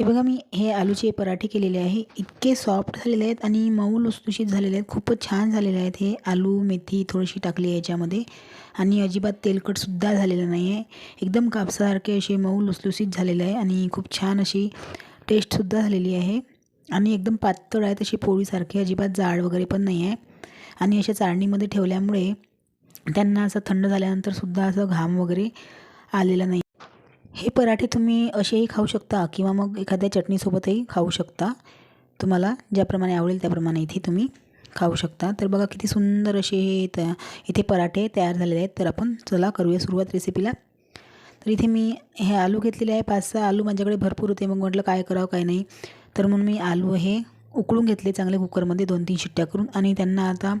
हे बघा मी हे आलूचे पराठे केलेले आहे. इतके सॉफ्ट झालेले आहेत आणि मऊ लुसलुशीत झालेले आहेत. खूपच छान झालेले आहेत हे आलू मेथी थोडीशी टाकली आहे याच्यामध्ये. आणि अजिबात तेलकटसुद्धा झालेलं नाही आहे. एकदम कापसासारखे असे मऊ लुसलुसीत झालेले आहे आणि खूप छान अशी टेस्टसुद्धा झालेली आहे. आणि एकदम पातळ आहे तशी पोळीसारखी अजिबात जाड वगैरे पण नाही आहे. आणि अशा चाळणीमध्ये ठेवल्यामुळे त्यांना असं थंड झाल्यानंतरसुद्धा असं घाम वगैरे आलेला नाही. हे पराठे तुम्ही असेही खाऊ शकता किंवा मग एखाद्या चटणीसोबतही खाऊ शकता. तुम्हाला ज्याप्रमाणे आवडेल त्याप्रमाणे इथे तुम्ही खाऊ शकता. तर बघा किती सुंदर असे हे त इथे पराठे तयार झालेले आहेत. तर आपण चला करूया सुरुवात रेसिपीला. तर इथे मी हे आलू घेतलेले आहे. पाच सहा आलू माझ्याकडे भरपूर होते. मग म्हटलं काय करावं काय नाही. तर म्हणून मी आलू हे उकळून घेतले चांगले कुकरमध्ये दोन तीन शिट्ट्या करून. आणि त्यांना आता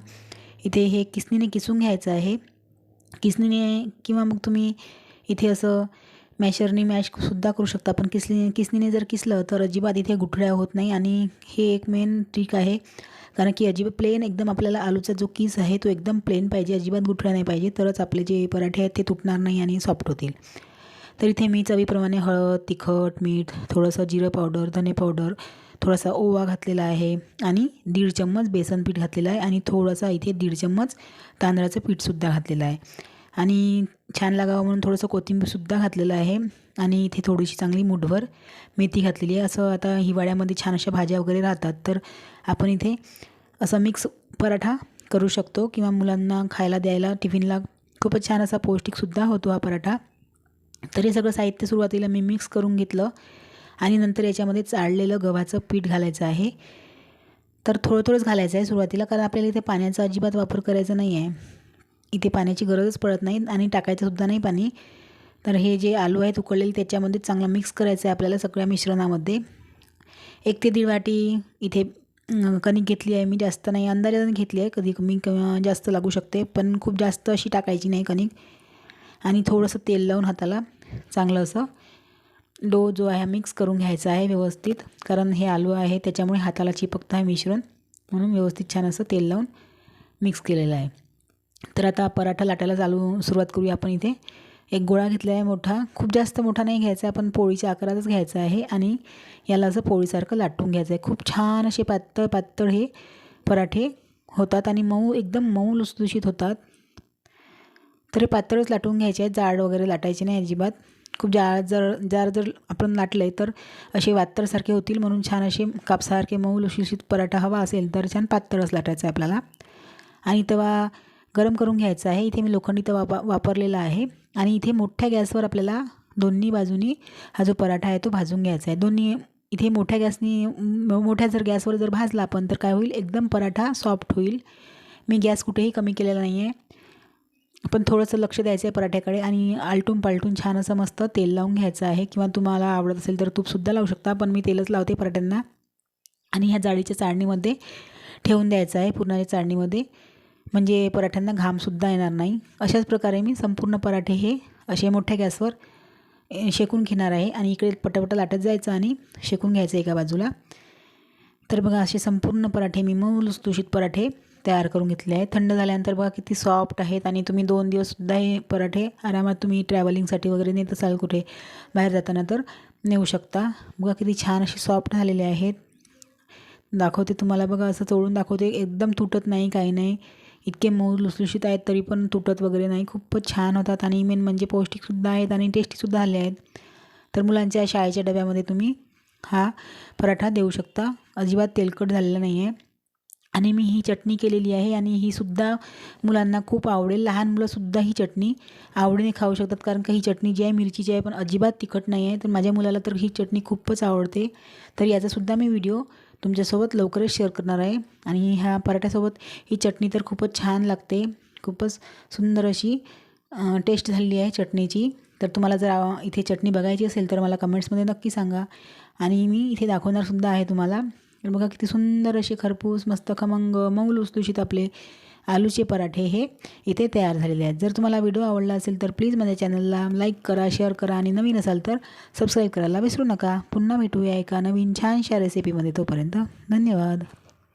इथे हे किसणीने किसून घ्यायचं आहे. किसणीने किंवा मग तुम्ही इथे असं मॅशरनी मॅशसुद्धा करू शकता. पण किसली किसनीने जर किसलं तर अजिबात इथे गुठळ्या होत नाही आणि हे एक मेन ट्रिक आहे. कारण की अजिबात प्लेन एकदम आपल्याला आलूचा जो किस आहे तो एकदम प्लेन पाहिजे अजिबात गुठळ्या नाही पाहिजे. तरच आपले जे पराठे आहेत ते तुटणार नाही आणि सॉफ्ट होतील. तर इथे मी चवीप्रमाणे हळद तिखट मीठ थोडंसं जिरं पावडर धने पावडर थोडासा ओवा घातलेला आहे आणि दीड चम्मच बेसन पीठ घातलेलं आहे आणि थोडासा इथे दीड चम्मच तांदळाचं पीठसुद्धा घातलेलं आहे. आणि छान लागावं म्हणून थोडंसं कोथिंबीरसुद्धा घातलेलं आहे. आणि इथे थोडीशी चांगली मुठभर मेथी घातलेली आहे. असं आता हिवाळ्यामध्ये छान अशा भाज्या वगैरे राहतात. तर आपण इथे असं मिक्स पराठा करू शकतो किंवा मुलांना खायला द्यायला टिफिनला खूपच छान असा पौष्टिकसुद्धा होतो हा पराठा. तर हे सगळं साहित्य सुरुवातीला मी मिक्स करून घेतलं आणि नंतर याच्यामध्ये चाळलेलं गव्हाचं पीठ घालायचं आहे. तर थोडं थोडंच घालायचं आहे सुरुवातीला कारण आपल्याला इथे पाण्याचा अजिबात वापर करायचा नाही आहे इथे पाण्याची गरजच पडत नाही आणि टाकायचंसुद्धा नाही पाणी. तर हे जे आलू आहेत उकळलेले त्याच्यामध्ये चांगलं मिक्स करायचं आहे आपल्याला सगळ्या मिश्रणामध्ये. एक ते दीड वाटी इथे कणिक घेतली आहे मी जास्त नाही अंदाजाने घेतली आहे. कधी कमी जास्त लागू शकते पण खूप जास्त अशी टाकायची नाही कणिक. आणि थोडंसं तेल लावून हाताला चांगलं असं डो जो आहे मिक्स करून घ्यायचा आहे व्यवस्थित. कारण हे आलू आहे त्याच्यामुळे हाताला चिपकतं आहे मिश्रण. म्हणून व्यवस्थित छान असं तेल लावून मिक्स केलेलं आहे. तर आता पराठा लाटायला चालू सुरुवात करूया आपण इथे. एक गोळा घेतला आहे मोठा. खूप जास्त मोठा नाही घ्यायचा आहे आपण पोळीच्या आकारातच घ्यायचा आहे आणि याला असं पोळीसारखं लाटून घ्यायचं आहे. खूप छान असे पातळ पातळ हे पराठे होतात आणि मऊ एकदम मऊ लुसलुशीत होतात. तर हे पातळच लाटून घ्यायचे आहेत. जाड वगैरे लाटायचे नाही अजिबात. खूप जाड जर जार जर आपण लाटले तर असे वातरसारखे होतील म्हणून छान असे कापसासारखे मऊ लुसलुशीत पराठा हवा असेल तर छान पातळच लाटायचं आहे आपल्याला. आणि तेव्हा गरम करून घ्यायचं आहे. इथे मी लोखंडी तवा वाप वापरलेला आहे. आणि इथे मोठ्या गॅसवर आपल्याला दोन्ही बाजूनी हा जो पराठा आहे तो भाजून घ्यायचा आहे. दोन्ही इथे मोठ्या गॅसनी मोठ्या जर गॅसवर जर भाजला आपण तर काय होईल? एकदम पराठा सॉफ्ट होईल. मी गॅस कुठेही कमी केलेला नाही आहे पण थोडंसं लक्ष द्यायचं आहे पराठ्याकडे आणि आलटून पालटून छान असं मस्त तेल लावून घ्यायचं आहे. किंवा तुम्हाला आवडत असेल तर तूपसुद्धा लावू शकता पण मी तेलच लावते पराठ्यांना. आणि ह्या जाळीच्या चाळणीमध्ये ठेवून द्यायचं आहे पूर्णाच्या चाळणीमध्ये. म्हणजे पराठ्यांना घामसुद्धा येणार नाही. अशाच प्रकारे मी संपूर्ण पराठे हे असे मोठ्या गॅसवर शेकून घेणार आहे. आणि इकडे पटापटा लाटत जायचं आणि शेकून घ्यायचं एका बाजूला. तर बघा असे संपूर्ण पराठे मी मऊ पराठे तयार करून घेतले आहेत. थंड झाल्यानंतर बघा किती सॉफ्ट आहेत. आणि तुम्ही दोन दिवससुद्धा हे पराठे आरामात तुम्ही ट्रॅव्हलिंगसाठी वगैरे नेत असाल कुठे बाहेर जाताना तर नेऊ शकता. बघा किती छान असे सॉफ्ट झालेले आहेत. दाखवते तुम्हाला. बघा असं चोळून दाखवते. एकदम तुटत नाही काही नाही. इतके मऊ लुसलुशीत आहेत तरी पण तुटत वगैरे नाही. खूपच छान होतात आणि मेन म्हणजे पौष्टिकसुद्धा आहेत आणि टेस्टीसुद्धा आले आहेत. तर मुलांच्या शाळेच्या डब्यामध्ये तुम्ही हा पराठा देऊ शकता. अजिबात तेलकट झालेला नाही आहे आणि मी ही चटणी केलेली आहे आणि ही सुद्धा मुलांना खूप आवडेल. लहान मुलंसुद्धा ही चटणी आवडीने खाऊ शकतात कारण का ही चटणी जी आहे मिरचीची आहे पण अजिबात तिखट नाही आहे तर माझ्या मुलाला तर ही चटणी खूपच आवडते. तर याचासुद्धा मी व्हिडिओ तुमच्यासोबत लवकरच शेअर करणार आहे. आणि ह्या पराठ्यासोबत ही चटणी तर खूपच छान लागते. खूपच सुंदर अशी टेस्ट झालेली आहे चटणीची. तर तुम्हाला जर इथे चटणी बघायची असेल तर मला कमेंट्समध्ये नक्की सांगा. आणि मी इथे दाखवणारसुद्धा आहे तुम्हाला. तर बघा किती सुंदर असे खरपूस मस्त खमंग मऊ लुसलुशीत आपले आलूचे पराठे हे इथे तयार झालेले आहेत. जर तुम्हाला व्हिडिओ आवडला असेल तर प्लीज माझ्या चॅनलला लाईक करा शेअर करा आणि नवीन असाल तर सबस्क्राईब करायला विसरू नका. पुन्हा भेटूया एका नवीन छानशा रेसिपीमध्ये तोपर्यंत धन्यवाद.